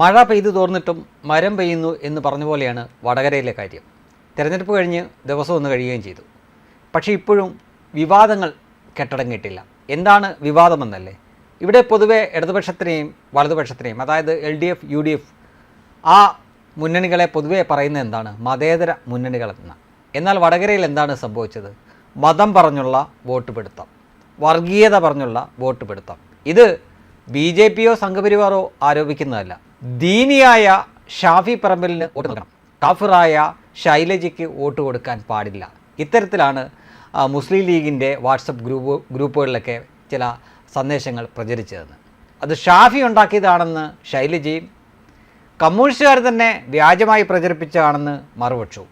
മഴ പെയ്തു തോർന്നിട്ടും മരം പെയ്യുന്നു എന്ന് പറഞ്ഞ പോലെയാണ് വടകരയിലെ കാര്യം. തിരഞ്ഞെടുപ്പ് കഴിഞ്ഞ് ദിവസം ഒന്ന് കഴിയുകയും ചെയ്തു. പക്ഷേ ഇപ്പോഴും വിവാദങ്ങൾ കെട്ടടങ്ങിയിട്ടില്ല. എന്താണ് വിവാദമെന്നല്ലേ? ഇവിടെ പൊതുവെ ഇടതുപക്ഷത്തിനെയും വലതുപക്ഷത്തിനെയും അതായത് L D F U D F ആ മുന്നണികളെ പൊതുവെ പറയുന്നത് എന്താണ്? മതേതര മുന്നണികളെന്ന് എന്നാൽ വടകരയിൽ എന്താണ് സംഭവിച്ചത്? മതം പറഞ്ഞുള്ള വോട്ട് പിടുത്തം വർഗീയത പറഞ്ഞുള്ള വോട്ട് പിടുത്തം. ഇത് ബി ജെ പിയോ സംഘപരിവാറോ ആരോപിക്കുന്നതല്ല. ദീനിയായ ഷാഫി പറമ്പലിന് വോട്ട് നൽകണം. കാഫിറായ ശൈലജയ്ക്ക് വോട്ട് കൊടുക്കാൻ പാടില്ല. ഇത്തരത്തിലാണ് മുസ്ലിം ലീഗിന്റെ വാട്സപ്പ് ഗ്രൂപ്പ് ഗ്രൂപ്പുകളിലൊക്കെ ചില സന്ദേശങ്ങൾ പ്രചരിച്ചതെന്ന് അത് ഷാഫി ഉണ്ടാക്കിയതാണെന്ന് ശൈലജയും കമ്മ്യൂണിസ്റ്റുകാർ തന്നെ വ്യാജമായി പ്രചരിപ്പിച്ചതാണെന്ന് മറുപക്ഷു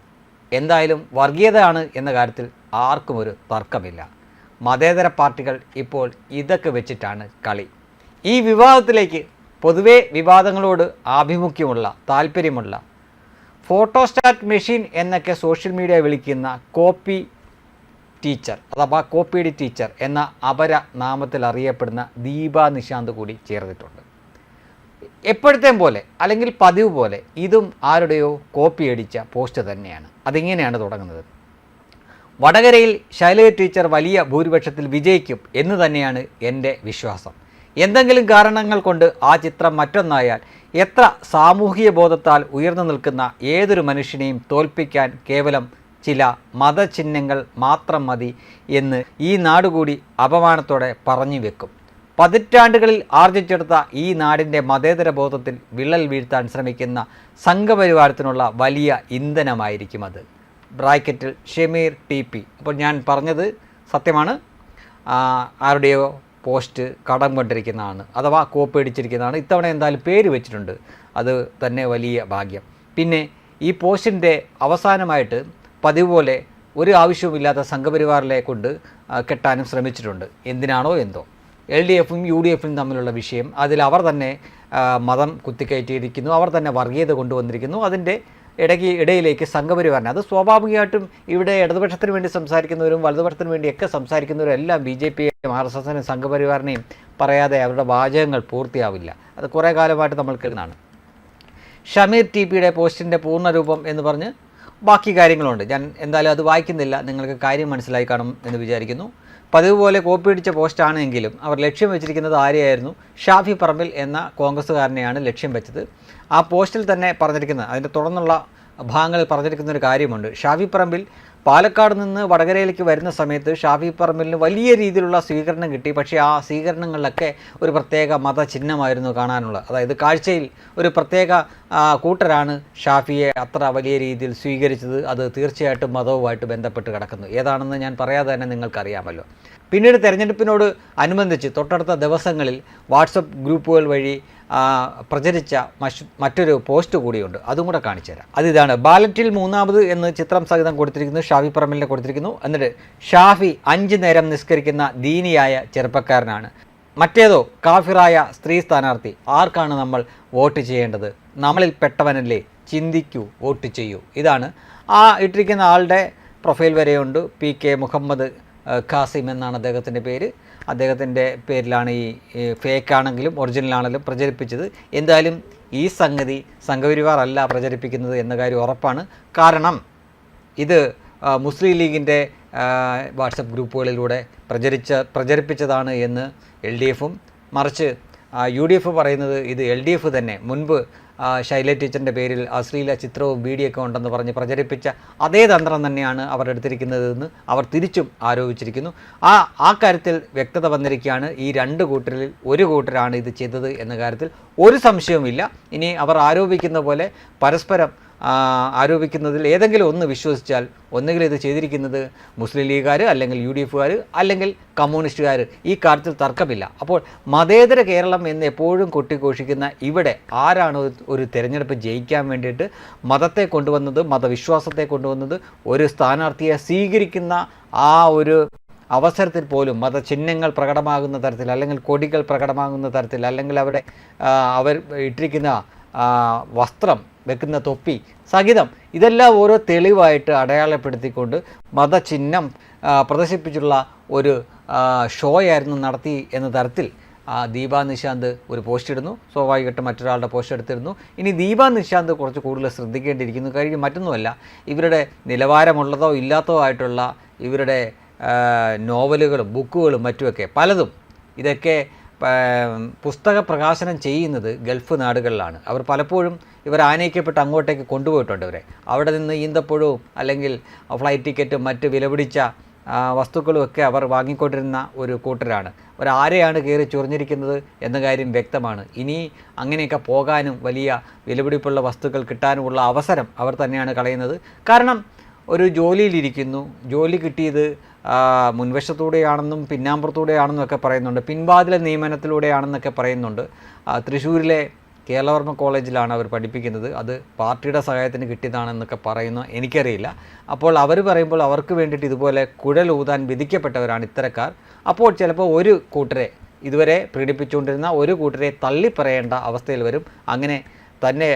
എന്തായാലും വർഗീയതയാണ് എന്ന കാര്യത്തിൽ ആർക്കും ഒരു തർക്കമില്ല. മതേതര പാർട്ടികൾ ഇപ്പോൾ ഇതൊക്കെ വെച്ചിട്ടാണ് കളി. ഈ വിവാദത്തിലേക്ക് പൊതുവേ വിവാദങ്ങളോട് ആഭിമുഖ്യമുള്ള താല്പര്യമുള്ള ഫോട്ടോസ്റ്റാറ്റ് മെഷീൻ എന്നൊക്കെ സോഷ്യൽ മീഡിയ വിളിക്കുന്ന കോപ്പി ടീച്ചർ അഥവാ കോപ്പിയടി ടീച്ചർ എന്ന അപര നാമത്തിൽ അറിയപ്പെടുന്ന ദീപ നിശാന്ത് കൂടി ചേർന്നിട്ടുണ്ട്. എപ്പോഴത്തെയും പോലെ അല്ലെങ്കിൽ പതിവ് പോലെ ഇതും ആരുടെയോ കോപ്പി അടിച്ച പോസ്റ്റ് തന്നെയാണ്. അതിങ്ങനെയാണ് തുടങ്ങുന്നത്. വടകരയിൽ ശൈലജ ടീച്ചർ വലിയ ഭൂരിപക്ഷത്തിൽ വിജയിക്കും എന്ന് തന്നെയാണ് എന്റെ വിശ്വാസം. എന്തെങ്കിലും കാരണങ്ങൾ കൊണ്ട് ആ ചിത്രം മറ്റൊന്നായാൽ എത്ര സാമൂഹിക ബോധത്താൽ ഉയർന്നു നിൽക്കുന്ന ഏതൊരു മനുഷ്യനെയും തോൽപ്പിക്കാൻ കേവലം ചില മതചിഹ്നങ്ങൾ മാത്രം മതി എന്ന് ഈ നാടുകൂടി അപമാനത്തോടെ പറഞ്ഞു വെക്കും. പതിറ്റാണ്ടുകളിൽ ആർജിച്ചെടുത്ത ഈ നാടിന്റെ മതേതര ബോധത്തിൽ വിള്ളൽ വീഴ്ത്താൻ ശ്രമിക്കുന്ന സംഘപരിവാരത്തിനുള്ള വലിയ ഇന്ധനമായിരിക്കും അത്. ബ്രാക്കറ്റിൽ ഷെമീർ ടി പി. അപ്പോൾ ഞാൻ പറഞ്ഞത് സത്യമാണ്. ആരുടെയോ പോസ്റ്റ് കടം കൊണ്ടിരിക്കുന്നതാണ് അഥവാ കോപ്പി അടിച്ചിരിക്കുന്നതാണ്. ഇത്തവണ എന്തായാലും പേര് വെച്ചിട്ടുണ്ട്. അത് തന്നെ വലിയ ഭാഗ്യം. പിന്നെ ഈ പോസ്റ്റിന്റെ അവസാനമായിട്ട് പതിവ് പോലെ ഒരു ആവശ്യവുമില്ലാത്ത സംഘപരിവാറിലെ കൊണ്ട് കെട്ടാനും ശ്രമിച്ചിട്ടുണ്ട്. എന്തിനാണോ എന്തോ. എൽ ഡി എഫും യു ഡി എഫും തമ്മിലുള്ള വിഷയം അതിൽ അവർ തന്നെ മതം കുത്തിക്കയറ്റിയിരിക്കുന്നു. അവർ തന്നെ വർഗീയത കൊണ്ടുവന്നിരിക്കുന്നു. അതിന്റെ ഇടയ്ക്ക് ഇടയിലേക്ക് സംഘപരിവാറിനെ. അത് സ്വാഭാവികമായിട്ടും ഇവിടെ ഇടതുപക്ഷത്തിന് വേണ്ടി സംസാരിക്കുന്നവരും വലതുപക്ഷത്തിന് വേണ്ടിയൊക്കെ സംസാരിക്കുന്നവരും എല്ലാം ബി ജെ പിയെയും ആർ എസ് എസിനെയും സംഘപരിവാറിനെയും പറയാതെ അവരുടെ വാചകങ്ങൾ പൂർത്തിയാവില്ല. അത് കുറേ കാലമായിട്ട് നമ്മൾ കേൾക്കുന്നതാണ്. ഷമീർ ടി പിയുടെ പോസ്റ്റിന്റെ പൂർണരൂപം എന്ന് പറഞ്ഞ് ബാക്കി കാര്യങ്ങളുണ്ട്. ഞാൻ എന്തായാലും അത് വായിക്കുന്നില്ല. നിങ്ങൾക്ക് കാര്യം മനസ്സിലായി കാണും എന്ന് വിചാരിക്കുന്നു. പതിവ് പോലെ കോപ്പി അടിച്ച പോസ്റ്റാണെങ്കിലും അവർ ലക്ഷ്യം വെച്ചിരിക്കുന്നത് ആരെയായിരുന്നു? ഷാഫി പറമ്പിൽ എന്ന കോൺഗ്രസ്സുകാരനെയാണ് ലക്ഷ്യം വെച്ചത്. ആ പോസ്റ്റിൽ തന്നെ പറഞ്ഞിരിക്കുന്നത്. അതിന്റെ തുടർന്നുള്ള ഭാഗങ്ങളിൽ പറഞ്ഞിരിക്കുന്ന ഒരു കാര്യമുണ്ട്. ഷാഫി പറമ്പിൽ പാലക്കാട് നിന്ന് വടകരയിലേക്ക് വരുന്ന സമയത്ത് ഷാഫി പറമ്പിലിന് വലിയ രീതിയിലുള്ള സ്വീകരണം കിട്ടി. പക്ഷേ ആ സ്വീകരണങ്ങളിലൊക്കെ ഒരു പ്രത്യേക മതചിഹ്നമായിരുന്നു കാണാനുള്ളത്. അതായത് കാഴ്ചയിൽ ഒരു പ്രത്യേക കൂട്ടരാണ് ഷാഫിയെ അത്ര വലിയ രീതിയിൽ സ്വീകരിച്ചത്. അത് തീർച്ചയായിട്ടും മതവുമായിട്ട് ബന്ധപ്പെട്ട് കിടക്കുന്നു. ഏതാണെന്ന് ഞാൻ പറയാതെ തന്നെ നിങ്ങൾക്കറിയാമല്ലോ. പിന്നീട് തെരഞ്ഞെടുപ്പിനോട് അനുബന്ധിച്ച് തൊട്ടടുത്ത ദിവസങ്ങളിൽ വാട്സപ്പ് ഗ്രൂപ്പുകൾ വഴി പ്രചരിച്ച മറ്റൊരു പോസ്റ്റ് കൂടിയുണ്ട്. അതും കൂടെ കാണിച്ചു തരാം. അതിതാണ് ബാലറ്റിൽ മൂന്നാമത് എന്ന് ചിത്രം സഹിതം കൊടുത്തിരിക്കുന്നു ഷാഫി പറമ്പലിനെ കൊടുത്തിരിക്കുന്നു. എന്നിട്ട് ഷാഫി അഞ്ച് നേരം നിസ്കരിക്കുന്ന ദീനിയായ ചെറുപ്പക്കാരനാണ്. മറ്റേതോ കാഫിറായ സ്ത്രീ സ്ഥാനാർത്ഥി. ആർക്കാണ് നമ്മൾ വോട്ട് ചെയ്യേണ്ടത്? നമ്മളിൽ പെട്ടവനല്ലേ. ചിന്തിക്കൂ വോട്ട് ചെയ്യൂ. ഇതാണ്. ആ ഇട്ടിരിക്കുന്ന ആളുടെ പ്രൊഫൈൽ വരെയുണ്ട്. പി കെ മുഹമ്മദ് ഖാസിം എന്നാണ് അദ്ദേഹത്തിന്റെ പേര്. അദ്ദേഹത്തിന്റെ പേരിലാണ് ഈ ഫേക്ക് ആണെങ്കിലും ഒറിജിനൽ ആണെങ്കിലും പ്രചരിപ്പിച്ചത്. എന്തായാലും ഈ സംഗതി സംഘപരിവാർ അല്ല പ്രചരിപ്പിക്കുന്നത് എന്ന കാര്യം ഉറപ്പാണ്. കാരണം ഇത് മുസ്ലിം ലീഗിന്റെ വാട്സപ്പ് ഗ്രൂപ്പുകളിലൂടെ പ്രചരിച്ച പ്രചരിപ്പിച്ചതാണ് എന്ന് എൽ ഡി എഫും മറിച്ച് യു ഡി എഫ് പറയുന്നത് ഇത് എൽ ഡി എഫ് തന്നെ മുൻപ് ശൈല ടീച്ചറിന്റെ പേരിൽ അശ്ലീല ചിത്രവും വീഡിയോയൊക്കെ ഉണ്ടെന്ന് പറഞ്ഞ് പ്രചരിപ്പിച്ച അതേ തന്ത്രം തന്നെയാണ് അവർ എടുത്തിരിക്കുന്നതെന്ന് അവർ തിരിച്ചും ആരോപിച്ചിരിക്കുന്നു. ആ ആ കാര്യത്തിൽ വ്യക്തത വന്നിരിക്കുകയാണ്. ഈ രണ്ട് കൂട്ടരിൽ ഒരു കൂട്ടരാണ് ഇത് ചെയ്തത് എന്ന കാര്യത്തിൽ ഒരു സംശയവുമില്ല. ഇനി അവർ ആരോപിക്കുന്ന പോലെ പരസ്പരം ആരോപിക്കുന്നതിൽ ഏതെങ്കിലും ഒന്ന് വിശ്വസിച്ചാൽ ഒന്നുകിൽ ഇത് ചെയ്തിരിക്കുന്നത് മുസ്ലിം ലീഗുകാർ അല്ലെങ്കിൽ യു ഡി എഫുകാർ അല്ലെങ്കിൽ കമ്മ്യൂണിസ്റ്റുകാർ. ഈ കാര്യത്തിൽ തർക്കമില്ല. അപ്പോൾ മതേതര കേരളം എന്ന് എപ്പോഴും കൊട്ടിഘോഷിക്കുന്ന ഇവിടെ ആരാണ് ഒരു- തിരഞ്ഞെടുപ്പ് ജയിക്കാൻ വേണ്ടിയിട്ട് മതത്തെ കൊണ്ടുവന്നത് മതവിശ്വാസത്തെ കൊണ്ടുവന്നത് ഒരു സ്ഥാനാർത്ഥിയെ സ്വീകരിക്കുന്ന ആ ഒരു അവസരത്തിൽ പോലും മതചിഹ്നങ്ങൾ പ്രകടമാകുന്ന തരത്തിൽ അല്ലെങ്കിൽ കൊടികൾ പ്രകടമാകുന്ന തരത്തിൽ അല്ലെങ്കിൽ അവിടെ അവർ ഇട്ടിരിക്കുന്ന വസ്ത്രം വെക്കുന്ന തൊപ്പി സഹിതം ഇതെല്ലാം ഓരോ തെളിവായിട്ട് അടയാളപ്പെടുത്തിക്കൊണ്ട് മതചിഹ്നം പ്രദർശിപ്പിച്ചുള്ള ഒരു ഷോയായിരുന്നു നടത്തി എന്ന തരത്തിൽ ദീപ നിശാന്ത് ഒരു പോസ്റ്റ് ഇടുന്നു. സ്വാഭാവികമായിട്ടും മറ്റൊരാളുടെ പോസ്റ്റ് എടുത്തിരുന്നു. ഇനി ദീപ നിശാന്ത് കുറച്ച് കൂടുതൽ ശ്രദ്ധിക്കേണ്ടിയിരിക്കുന്നു. കാര്യം മറ്റൊന്നുമല്ല ഇവരുടെ നിലവാരമുള്ളതോ ഇല്ലാത്തതോ ആയിട്ടുള്ള ഇവരുടെ നോവലുകളും ബുക്കുകളും മറ്റുമൊക്കെ പലതും ഇതൊക്കെ പുസ്തക പ്രകാശനം ചെയ്യുന്നത് ഗൾഫ് നാടുകളിലാണ്. അവർ പലപ്പോഴും ഇവർ ആനയിക്കപ്പെട്ട് അങ്ങോട്ടേക്ക് കൊണ്ടുപോയിട്ടുണ്ട് ഇവരെ. അവിടെ നിന്ന് ഈന്തപ്പഴവും അല്ലെങ്കിൽ ഫ്ലൈറ്റ് ടിക്കറ്റും മറ്റ് വിലപിടിച്ച വസ്തുക്കളുമൊക്കെ അവർ വാങ്ങിക്കൊണ്ടിരുന്ന ഒരു കൂട്ടരാണ്. അവർ ആരെയാണ് കയറി ചൊറിഞ്ഞിരിക്കുന്നത് എന്ന കാര്യം വ്യക്തമാണ്. ഇനി അങ്ങനെയൊക്കെ പോകാനും വലിയ വിലപിടിപ്പുള്ള വസ്തുക്കൾ കിട്ടാനുമുള്ള അവസരം അവർ തന്നെയാണ് കളയുന്നത്. കാരണം ഒരു ജോലിയിലിരിക്കുന്നു. ജോലി കിട്ടിയത് മുൻവശത്തൂടെയാണെന്നും പിന്നാമ്പുറത്തൂടെയാണെന്നും ഒക്കെ പറയുന്നുണ്ട്. പിൻവാതിലെ നിയമനത്തിലൂടെയാണെന്നൊക്കെ പറയുന്നുണ്ട്. തൃശ്ശൂരിലെ കേരളവർമ്മ കോളേജിലാണ് അവർ പഠിപ്പിക്കുന്നത്. അത് പാർട്ടിയുടെ സഹായത്തിന് കിട്ടിയതാണെന്നൊക്കെ പറയുന്നു. എനിക്കറിയില്ല. അപ്പോൾ അവർ പറയുമ്പോൾ അവർക്ക് വേണ്ടിയിട്ട് ഇതുപോലെ കുഴലൂതാൻ വിധിക്കപ്പെട്ടവരാണ് ഇത്തരക്കാർ. അപ്പോൾ ചിലപ്പോൾ ഒരു കൂട്ടരെ ഇതുവരെ പ്രകടിപ്പിച്ചുകൊണ്ടിരുന്ന ഒരു കൂട്ടരെ തള്ളിപ്പറയേണ്ട അവസ്ഥയിൽ വരും. അങ്ങനെ തന്നെ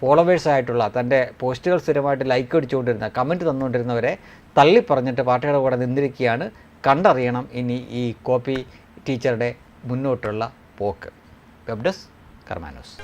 ഫോളോവേഴ്സ് ആയിട്ടുള്ള തന്റെ പോസ്റ്റുകൾ സ്ഥിരമായിട്ട് ലൈക്ക് അടിച്ചുകൊണ്ടിരുന്ന കമന്റ് തന്നുകൊണ്ടിരുന്നവരെ തള്ളിപ്പറഞ്ഞിട്ട് പാർട്ടിയുടെ കൂടെ നിന്നിരിക്കുകയാണ്. കണ്ടറിയണം ഇനി ഈ കോപ്പി ടീച്ചറുടെ മുന്നോട്ടുള്ള പോക്ക്. Web desk കർമാനോസ്